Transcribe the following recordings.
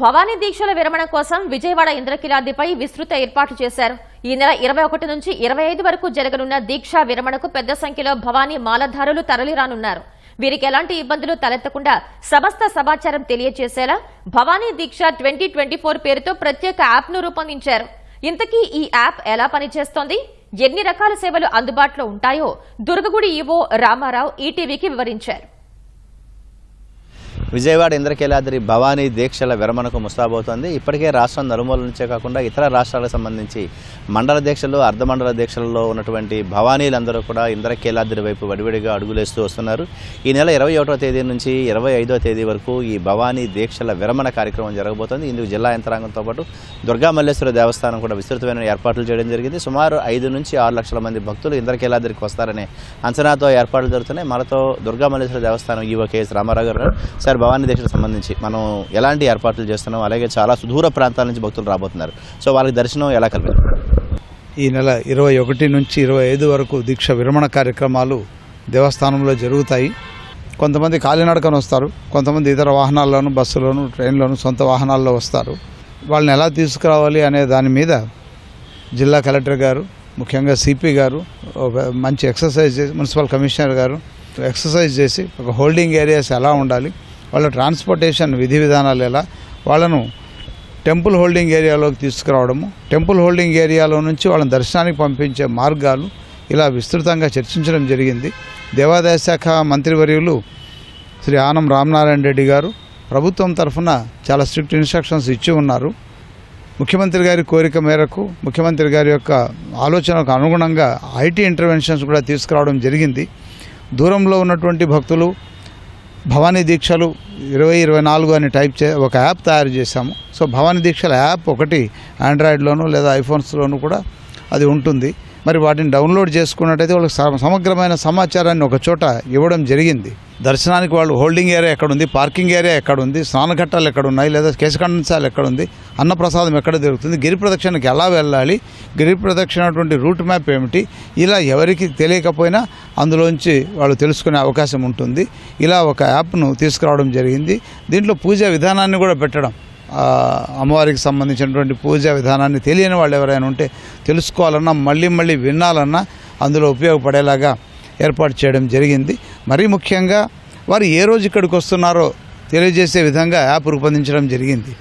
భవానీ దీక్షల విరమణ కోసం విజయవాడ ఇంద్రకిలాదిపై విస్తృత ఏర్పాట్లు చేశారు. ఈ నెల ఇరవై ఒకటి నుంచి ఇరవై ఐదు వరకు జరగనున్న దీక్షా విరమణకు పెద్ద సంఖ్యలో భవానీ మాలధారులు తరలిరానున్నారు. వీరికి ఎలాంటి ఇబ్బందులు తలెత్తకుండా సమస్త సమాచారం తెలియజేసేలా Bhavani Deeksha twenty twenty four పేరుతో ప్రత్యేక యాప్ను రూపొందించారు. ఇంతకీ ఈ యాప్ ఎలా పనిచేస్తోంది? ఎన్ని రకాల సేవలు అందుబాటులో ఉంటాయో దుర్గగుడి ఈవో రామారావు ఈటీవీకి వివరించారు. విజయవాడ ఇంద్రకీలాద్రి భవానీ దీక్షల విరమణకు ముస్తాబవుతోంది ఇప్పటికే రాష్ట్రం నలుమూల నుంచే కాకుండా ఇతర రాష్ట్రాలకు సంబంధించి మండల దీక్షలు అర్ధమండల దీక్షలలో ఉన్నటువంటి భవానీలందరూ కూడా ఇంద్రకీలాద్రి వైపు వడివడిగా అడుగులేస్తూ వస్తున్నారు. ఈ నెల ఇరవై ఒకటో తేదీ నుంచి ఇరవై ఐదో తేదీ వరకు ఈ భవానీ దీక్షల విరమణ కార్యక్రమం జరగబోతోంది. ఇందుకు జిల్లా యంత్రాంగంతో పాటు దుర్గా మల్లేశ్వర దేవస్థానం కూడా విస్తృతమైన ఏర్పాట్లు చేయడం జరిగింది. సుమారు ఐదు నుంచి ఆరు లక్షల మంది భక్తులు ఇంద్రకీలాద్రికి వస్తారనే అంచనాతో ఏర్పాట్లు జరుగుతున్నాయి. మనతో దుర్గా మల్లేశ్వర దేవస్థానం ఈవో కేఎస్ రామారావు గారు సార్ భవానీ దీక్షకు సంబంధించి మనం ఎలాంటి ఏర్పాట్లు చేస్తున్నాం అలాగే చాలా సుదూర ప్రాంతాల నుంచి భక్తులు రాబోతున్నారు. సో వాళ్ళకి దర్శనం ఎలా కల్పిస్తారు ఈ నెల ఇరవై ఒకటి నుంచి ఇరవై ఐదు వరకు దీక్ష విరమణ కార్యక్రమాలు దేవస్థానంలో జరుగుతాయి. కొంతమంది కాలినడకన వస్తారు కొంతమంది ఇతర వాహనాల్లోనూ బస్సులోను ట్రైన్లోను సొంత వాహనాల్లో వస్తారు. వాళ్ళని ఎలా తీసుకురావాలి అనే దాని మీద జిల్లా కలెక్టర్ గారు ముఖ్యంగా సిపి గారు ఒక మంచి ఎక్సర్సైజ్ చేసి మున్సిపల్ కమిషనర్ గారు ఎక్సర్సైజ్ చేసి ఒక హోల్డింగ్ ఏరియాస్ ఎలా ఉండాలి వాళ్ళ ట్రాన్స్పోర్టేషన్ విధి విధానాలు ఎలా వాళ్ళను టెంపుల్ హోల్డింగ్ ఏరియాలోకి తీసుకురావడము టెంపుల్ హోల్డింగ్ ఏరియాలో నుంచి వాళ్ళని దర్శనానికి పంపించే మార్గాలు ఇలా విస్తృతంగా చర్చించడం జరిగింది. దేవాదాయ శాఖ మంత్రివర్యులు శ్రీ ఆనం రామనారాయణ రెడ్డి గారు ప్రభుత్వం తరఫున చాలా స్ట్రిక్ట్ ఇన్స్ట్రక్షన్స్ ఇచ్చి ఉన్నారు. ముఖ్యమంత్రి గారి కోరిక మేరకు ముఖ్యమంత్రి గారి యొక్క ఆలోచనకు అనుగుణంగా ఐటీ ఇంటర్వెన్షన్స్ కూడా తీసుకురావడం జరిగింది. దూరంలో ఉన్నటువంటి భక్తులు భవానీ దీక్షలు ఇరవై ఇరవై నాలుగు అని టైప్ చే ఒక యాప్ తయారు చేశాము. సో భవానీ దీక్షల యాప్ ఒకటి ఆండ్రాయిడ్లోను లేదా ఐఫోన్స్లోను కూడా అది ఉంటుంది. మరి వాటిని డౌన్లోడ్ చేసుకున్నట్టయితే వాళ్ళకి సమగ్రమైన సమాచారాన్ని ఒక చోట ఇవ్వడం జరిగింది. దర్శనానికి వాళ్ళు హోల్డింగ్ ఏరియా ఎక్కడ ఉంది పార్కింగ్ ఏరియా ఎక్కడ ఉంది స్నానఘట్టాలు ఎక్కడ ఉన్నాయి లేదా కేశఖండంశాలు ఎక్కడ ఉంది అన్నప్రసాదం ఎక్కడ దొరుకుతుంది గిరి ప్రదక్షిణకి ఎలా వెళ్ళాలి గిరి ప్రదక్షిణటువంటి రూట్ మ్యాప్ ఏమిటి ఇలా ఎవరికి తెలియకపోయినా అందులోంచి వాళ్ళు తెలుసుకునే అవకాశం ఉంటుంది. ఇలా ఒక యాప్ను తీసుకురావడం జరిగింది. దీంట్లో పూజా విధానాన్ని కూడా పెట్టడం. అమ్మవారికి సంబంధించినటువంటి పూజా విధానాన్ని తెలియని వాళ్ళు ఎవరైనా ఉంటే తెలుసుకోవాలన్నా మళ్ళీ మళ్ళీ వినాలన్నా అందులో ఉపయోగపడేలాగా ఏర్పాటు చేయడం జరిగింది. మరీ ముఖ్యంగా వారు ఏ రోజు ఇక్కడికి వస్తున్నారో తెలియజేసే విధంగా యాప్ రూపొందించడం జరిగింది.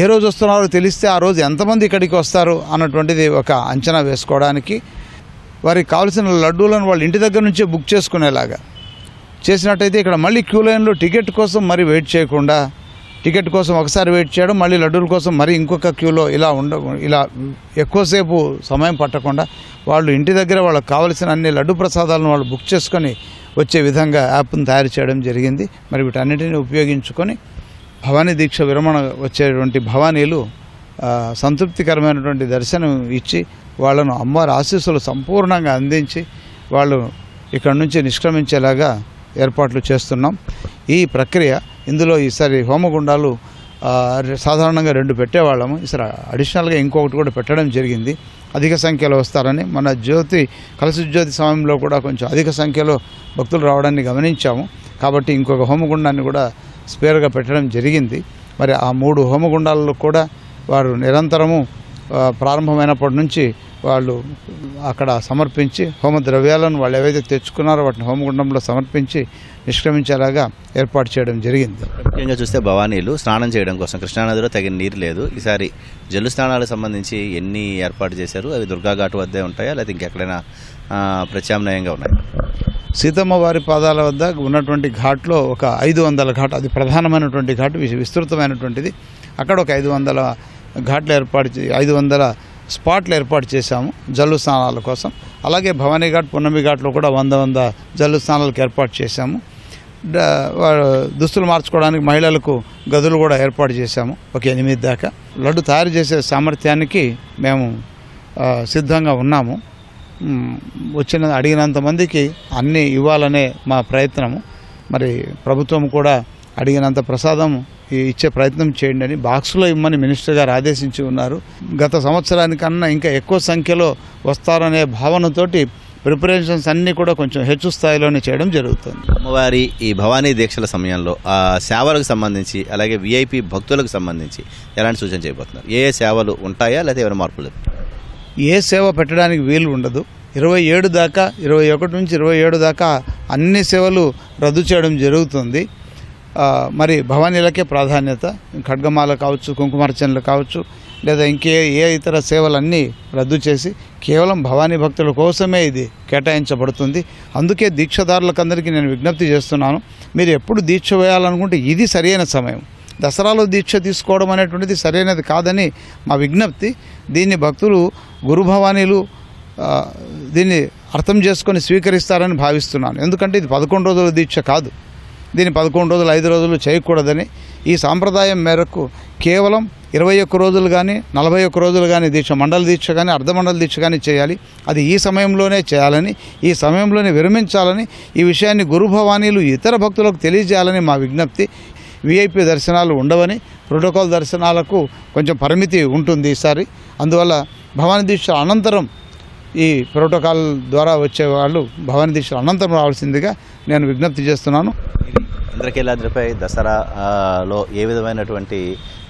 ఏ రోజు వస్తున్నారో తెలిస్తే ఆ రోజు ఎంతమంది ఇక్కడికి వస్తారు అన్నటువంటిది ఒక అంచనా వేసుకోవడానికి వారికి కావాల్సిన లడ్డూలను వాళ్ళు ఇంటి దగ్గర నుంచే బుక్ చేసుకునేలాగా. చేసినట్టయితే ఇక్కడ మళ్ళీ క్యూ లైన్లో టికెట్ కోసం మరి వెయిట్ చేయకుండా టికెట్ కోసం ఒకసారి వెయిట్ చేయడం మళ్ళీ లడ్డూల కోసం మరి ఇంకొక క్యూలో ఇలా ఉండ ఇలా ఎక్కువసేపు సమయం పట్టకుండా వాళ్ళు ఇంటి దగ్గర వాళ్ళకి కావలసిన అన్ని లడ్డు ప్రసాదాలను వాళ్ళు బుక్ చేసుకొని వచ్చే విధంగా యాప్ను తయారు చేయడం జరిగింది. మరి వీటన్నిటిని ఉపయోగించుకొని భవానీ దీక్ష విరమణ వచ్చేటువంటి భవానీలు సంతృప్తికరమైనటువంటి దర్శనం ఇచ్చి వాళ్ళను అమ్మవారి ఆశీస్సులు సంపూర్ణంగా అందించి వాళ్ళు ఇక్కడ నుంచి నిష్క్రమించేలాగా ఏర్పాట్లు చేస్తున్నాం. ఈ ప్రక్రియ ఇందులో ఈసారి హోమగుండాలు సాధారణంగా రెండు పెట్టేవాళ్ళము. ఈసారి అడిషనల్గా ఇంకొకటి కూడా పెట్టడం జరిగింది. అధిక సంఖ్యలో వస్తారని మన జ్యోతి కలసి జ్యోతి సమయంలో కూడా కొంచెం అధిక సంఖ్యలో భక్తులు రావడాన్ని గమనించాము. కాబట్టి ఇంకొక హోమగుండాన్ని కూడా స్పేర్గా పెట్టడం జరిగింది. మరి ఆ మూడు హోమగుండాలలో కూడా వారు నిరంతరము ప్రారంభమైనప్పటి నుంచి వాళ్ళు అక్కడ సమర్పించి హోమ ద్రవ్యాలను వాళ్ళు ఏవైతే తెచ్చుకున్నారో వాటిని హోమగుండంలో సమర్పించి నిష్క్రమించేలాగా ఏర్పాటు చేయడం జరిగింది. ముఖ్యంగా చూస్తే భవానీలు స్నానం చేయడం కోసం కృష్ణానదిలో తగిన నీరు లేదు. ఈసారి జల్లు స్నానాలకు సంబంధించి ఎన్ని ఏర్పాటు చేశారు? అవి దుర్గా ఘాటు వద్దే ఉంటాయా? లేదా ఇంకెక్కడైనా ప్రత్యామ్నాయంగా ఉన్నాయి? సీతమ్మ వారి పాదాల వద్ద ఉన్నటువంటి ఘాట్లో ఒక ఐదు వందల ఘాట్ అది ప్రధానమైనటువంటి ఘాట్ విస్తృతమైనటువంటిది. అక్కడ ఒక ఐదు వందల ఘాట్లు ఏర్పాటు చే ఐదు వందల స్పాట్లు ఏర్పాటు చేశాము జల్లు స్నానాల కోసం. అలాగే భవానీ ఘాట్ పున్నమి ఘాట్లో కూడా వంద వంద జల్లు స్నానాలకు ఏర్పాటు చేశాము. దుస్తులు మార్చుకోవడానికి మహిళలకు గదులు కూడా ఏర్పాటు చేశాము. ఒక ఎనిమిది దాకా. లడ్డు తయారు చేసే సామర్థ్యానికి మేము సిద్ధంగా ఉన్నాము. వచ్చిన అడిగినంత మందికి అన్నీ ఇవ్వాలనే మా ప్రయత్నము. మరి ప్రభుత్వం కూడా అడిగినంత ప్రసాదం ఇచ్చే ప్రయత్నం చేయండి అని బాక్సులో ఇమ్మని మినిస్టర్ గారు ఆదేశించి ఉన్నారు. గత సంవత్సరానికన్నా ఇంకా ఎక్కువ సంఖ్యలో వస్తారనే భావనతోటి ప్రిపరేషన్స్ అన్నీ కూడా కొంచెం హెచ్చు స్థాయిలోనే చేయడం జరుగుతుంది. అమ్మవారి ఈ భవానీ దీక్షల సమయంలో ఆ సేవలకు సంబంధించి అలాగే విఐపి భక్తులకు సంబంధించి ఎలాంటి సూచన చేయబోతున్నారు? ఏ ఏ సేవలు ఉంటాయా? లేదా ఏమైనా మార్పులు ఏ సేవ పెట్టడానికి వీలు ఉండదు. ఇరవై ఏడు దాకా ఇరవై ఒకటి నుంచి ఇరవై ఏడు దాకా అన్ని సేవలు రద్దు చేయడం జరుగుతుంది. మరి భవానీలకే ప్రాధాన్యత ఖడ్గమాల కావచ్చు కుంకుమార్చనలు కావచ్చు లేదా ఇంకే ఏ ఇతర సేవలన్నీ రద్దు చేసి కేవలం భవానీ భక్తుల కోసమే ఇది కేటాయించబడుతుంది. అందుకే దీక్షదారులకందరికీ నేను విజ్ఞప్తి చేస్తున్నాను మీరు ఎప్పుడు దీక్ష వేయాలనుకుంటే ఇది సరైన సమయం. దసరాలో దీక్ష తీసుకోవడం అనేటువంటిది సరైనది కాదని మా విజ్ఞప్తి. దీన్ని భక్తులు గురు భవానీలు దీన్ని అర్థం చేసుకొని స్వీకరిస్తారని భావిస్తున్నాను. ఎందుకంటే ఇది పదకొండు రోజుల దీక్ష కాదు. దీన్ని పదకొండు రోజులు ఐదు రోజులు చేయకూడదని ఈ సాంప్రదాయం మేరకు కేవలం ఇరవై ఒక్క రోజులు కానీ నలభై ఒక్క రోజులు కానీ దీక్ష మండల దీక్ష కానీ అర్ధమండల దీక్ష కానీ చేయాలి. అది ఈ సమయంలోనే చేయాలని ఈ సమయంలోనే విరమించాలని ఈ విషయాన్ని గురుభవానీలు ఇతర భక్తులకు తెలియజేయాలని మా విజ్ఞప్తి. విఐపి దర్శనాలు ఉండవని ప్రోటోకాల్ దర్శనాలకు కొంచెం పరిమితి ఉంటుంది ఈసారి. అందువల్ల భవానీ దీక్ష అనంతరం ఈ ప్రోటోకాల్ ద్వారా వచ్చే వాళ్ళు భవానీ దీక్ష అనంతరం రావాల్సిందిగా నేను విజ్ఞప్తి చేస్తున్నాను. ఇంద్రకీలాద్రిపై దసరాలో ఏ విధమైనటువంటి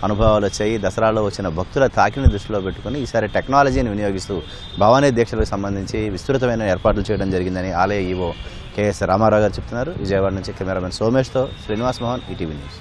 అనుభవాలు వచ్చాయి దసరాలో వచ్చిన భక్తుల తాకిని దృష్టిలో పెట్టుకుని ఈసారి టెక్నాలజీని వినియోగిస్తూ భవానీ దీక్షలకు సంబంధించి విస్తృతమైన ఏర్పాట్లు చేయడం జరిగిందని ఆలయ ఈవో కేఎస్ రామారావు గారు చెప్తున్నారు. విజయవాడ నుంచి కెమెరామెన్ సోమేష్తో శ్రీనివాస్ మోహన్ ఈటీవీ న్యూస్.